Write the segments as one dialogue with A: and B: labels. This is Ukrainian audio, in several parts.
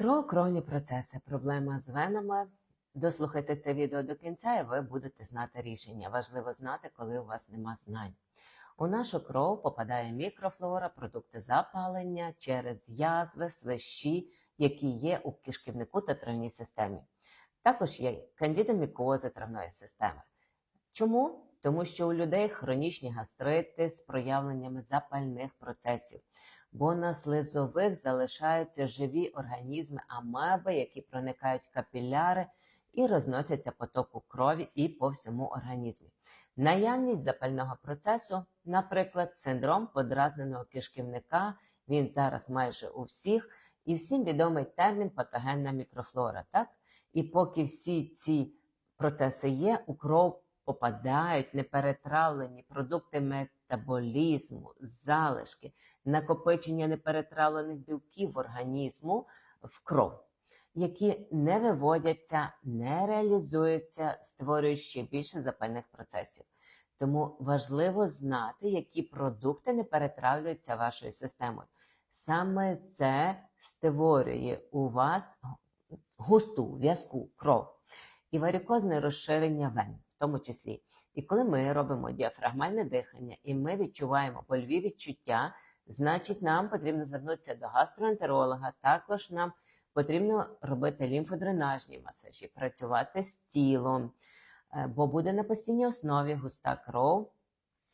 A: Кровокровні процеси, проблема з венами. Дослухайте це відео до кінця, і ви будете знати рішення. Важливо знати, коли у вас нема знань. У нашу кров попадає мікрофлора, продукти запалення через язви, свищі, які є у кишківнику та травній системі. Також є кандидомікози травної системи. Чому? Тому що у людей хронічні гастрити з проявленнями запальних процесів, бо на слизових залишаються живі організми амеби, які проникають в капіляри і розносяться потоку крові і по всьому організмі. Наявність запального процесу, наприклад, синдром подразненого кишківника, він зараз майже у всіх, і всім відомий термін патогенна мікрофлора. Так? І поки всі ці процеси є, у кров попадають неперетравлені продукти метаболізму, залишки, накопичення неперетравлених білків в організму в кров, які не виводяться, не реалізуються, створюють ще більше запальних процесів. Тому важливо знати, які продукти не перетравлюються вашою системою. Саме це створює у вас густу в'язку кров і варикозне розширення вен, тому числі. І коли ми робимо діафрагмальне дихання і ми відчуваємо больові відчуття, значить нам потрібно звернутися до гастроентеролога. Також нам потрібно робити лімфодренажні масажі, працювати з тілом, е, бо буде на постійній основі густа кров,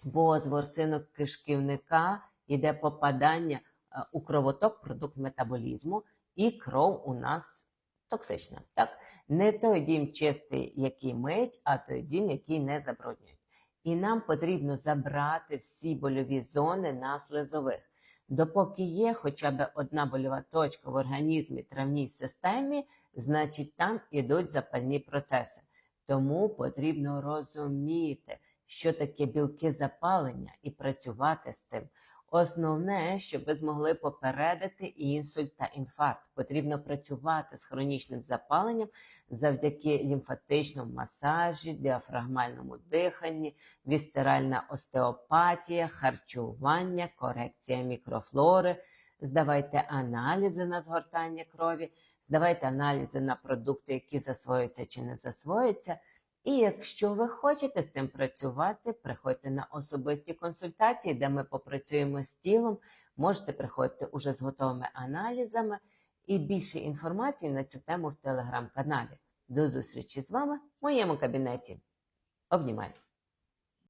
A: бо з ворсинок кишківника йде попадання е, у кровоток продукт метаболізму, і кров у нас токсична. Так? Не той дім чистий, який мить, а той дім, який не забруднюють. І нам потрібно забрати всі больові зони на слизових. Допоки є хоча б одна больова точка в організмі травній системі, значить там ідуть запальні процеси. Тому потрібно розуміти, що таке білки запалення, і працювати з цим. Основне, щоб ви змогли попередити інсульт та інфаркт. Потрібно працювати з хронічним запаленням завдяки лімфатичному масажі, діафрагмальному диханні, вісцеральна остеопатія, харчування, корекція мікрофлори. Здавайте аналізи на згортання крові, здавайте аналізи на продукти, які засвоюються чи не засвоюються. І якщо ви хочете з цим працювати, приходьте на особисті консультації, де ми попрацюємо з тілом. Можете приходити уже з готовими аналізами і більше інформації на цю тему в телеграм-каналі. До зустрічі з вами в моєму кабінеті. Обнімаю!